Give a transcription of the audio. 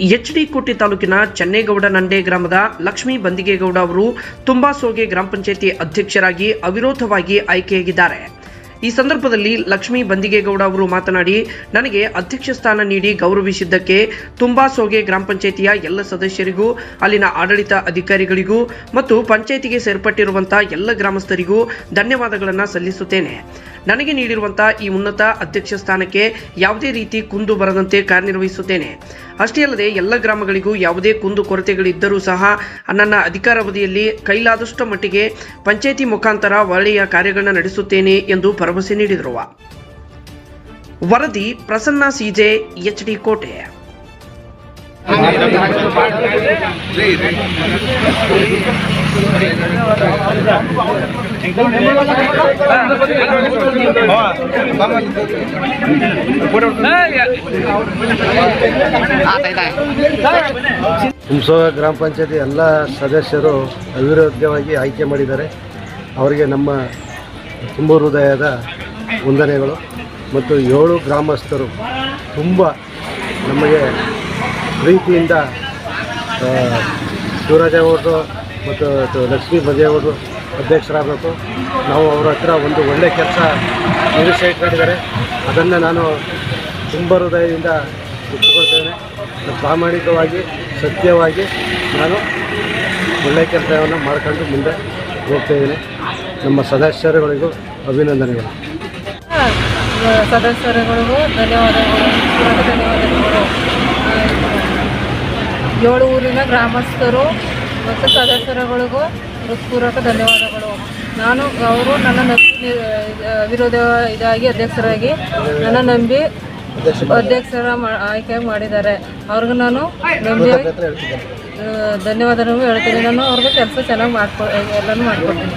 H D ಕೋಟಿ ತಾಲೂಕಿನ ಚೆನ್ನೇಗೌಡ ನಂಡೆ ಗ್ರಾಮದ ಲಕ್ಷ್ಮೀ ಬಂದಿಗೇಗೌಡ ಅವರು ತುಂಬಾ ಸೋಗೆ ಗ್ರಾಮ ಪಂಚಾಯತಿ ಅಧ್ಯಕ್ಷರಾಗಿ ಅವಿರೋಧವಾಗಿ ಆಯ್ಕೆಯಾಗಿದ್ದಾರೆ. ಈ ಸಂದರ್ಭದಲ್ಲಿ ಲಕ್ಷ್ಮೀ ಬಂದಿಗೇಗೌಡ ಅವರು ಮಾತನಾಡಿ, ನನಗೆ ಅಧ್ಯಕ್ಷ ಸ್ಥಾನ ನೀಡಿ ಗೌರವಿಸಿದ್ದಕ್ಕೆ ತುಂಬಾ ಸೋಗೆ ಗ್ರಾಮ ಪಂಚಾಯತಿಯ ಎಲ್ಲ ಸದಸ್ಯರಿಗೂ, ಅಲ್ಲಿನ ಆಡಳಿತ ಅಧಿಕಾರಿಗಳಿಗೂ ಮತ್ತು ಪಂಚಾಯತಿಗೆ ಸೇರ್ಪಟ್ಟಿರುವಂತಹ ಎಲ್ಲ ಗ್ರಾಮಸ್ಥರಿಗೂ ಧನ್ಯವಾದಗಳನ್ನು ಸಲ್ಲಿಸುತ್ತೇನೆ. ನನಗೆ ನೀಡಿರುವಂತಹ ಈ ಉನ್ನತ ಅಧ್ಯಕ್ಷ ಸ್ಥಾನಕ್ಕೆ ಯಾವುದೇ ರೀತಿ ಕುಂದು ಬರದಂತೆ ಕಾರ್ಯನಿರ್ವಹಿಸುತ್ತೇನೆ. ಅಷ್ಟೇ ಅಲ್ಲದೆ ಎಲ್ಲ ಗ್ರಾಮಗಳಿಗೂ ಯಾವುದೇ ಕುಂದು ಕೊರತೆಗಳಿದ್ದರೂ ಸಹ ನನ್ನ ಅಧಿಕಾರಾವಧಿಯಲ್ಲಿ ಕೈಲಾದಷ್ಟು ಮಟ್ಟಿಗೆ ಪಂಚಾಯಿತಿ ಮುಖಾಂತರ ಒಳ್ಳೆಯ ಕಾರ್ಯಗಳನ್ನು ನಡೆಸುತ್ತೇನೆ ಎಂದು ಭರವಸೆ ನೀಡಿದರು. ವರದಿ ಪ್ರಸನ್ನ ಸಿಜೆ, ಎಚ್ ಡಿ ಕೋಟೆ. ಹುಮ್ಸೋಗ ಗ್ರಾಮ ಪಂಚಾಯತಿ ಎಲ್ಲ ಸದಸ್ಯರು ಅವಿರೋಧ್ಯವಾಗಿ ಆಯ್ಕೆ ಮಾಡಿದ್ದಾರೆ. ಅವರಿಗೆ ನಮ್ಮ ತುಂಬ ಹೃದಯದ ವಂದನೆಗಳು. ಮತ್ತು ಏಳು ಗ್ರಾಮಸ್ಥರು ತುಂಬ ನಮಗೆ ಪ್ರೀತಿಯಿಂದ ಶಿವರಾಜ ಅವರು ಮತ್ತು ಲಕ್ಷ್ಮೀ ಅವರು ಅಧ್ಯಕ್ಷರಾಗಬೇಕು. ನಾವು ಅವರ ಹತ್ರ ಒಂದು ಒಳ್ಳೆಯ ಕೆಲಸ ನಿರೀಕ್ಷೆ ಇಟ್ಕೊಂಡಿದ್ದಾರೆ. ಅದನ್ನು ನಾನು ತುಂಬ ಹೃದಯದಿಂದ ಒಪ್ಪಿಕೊಳ್ತೇನೆ ಪ್ರಾಮಾಣಿಕವಾಗಿ, ಸತ್ಯವಾಗಿ ನಾನು ಒಳ್ಳೆಯ ಕೆಲಸವನ್ನು ಮಾಡ್ಕೊಂಡು ಮುಂದೆ ಹೋಗ್ತಾಯಿದ್ದೀನಿ ನಮ್ಮ ಸದಸ್ಯರುಗಳಿಗೂ ಅಭಿನಂದನೆಗಳು. ಸದಸ್ಯರುಗಳಿಗೂ ಧನ್ಯವಾದಗಳು. ಧನ್ಯವಾದಗಳು ಏಳು ಊರಿನ ಗ್ರಾಮಸ್ಥರು ಮತ್ತು ಸದಸ್ಯರುಗಳಿಗೂ ಹೃತ್ಪೂರ್ವಕ ಧನ್ಯವಾದಗಳು. ನಾನು ಅವರು ನನ್ನ ನಂಬಿ ವಿರೋಧ ಇದಾಗಿ ಅಧ್ಯಕ್ಷರಾಗಿ ನನ್ನ ನಂಬಿ ಅಧ್ಯಕ್ಷರ ಆಯ್ಕೆ ಮಾಡಿದ್ದಾರೆ. ಅವ್ರಿಗೂ ನಾನು ನಂಬಿ ಧನ್ಯವಾದಗಳು ಹೇಳ್ತೀನಿ. ನಾನು ಅವ್ರಿಗೂ ಕೆಲಸ ಚೆನ್ನಾಗಿ ಮಾಡ್ಕೊ ಎಲ್ಲನೂ ಮಾಡ್ಕೊಡ್ತೀನಿ.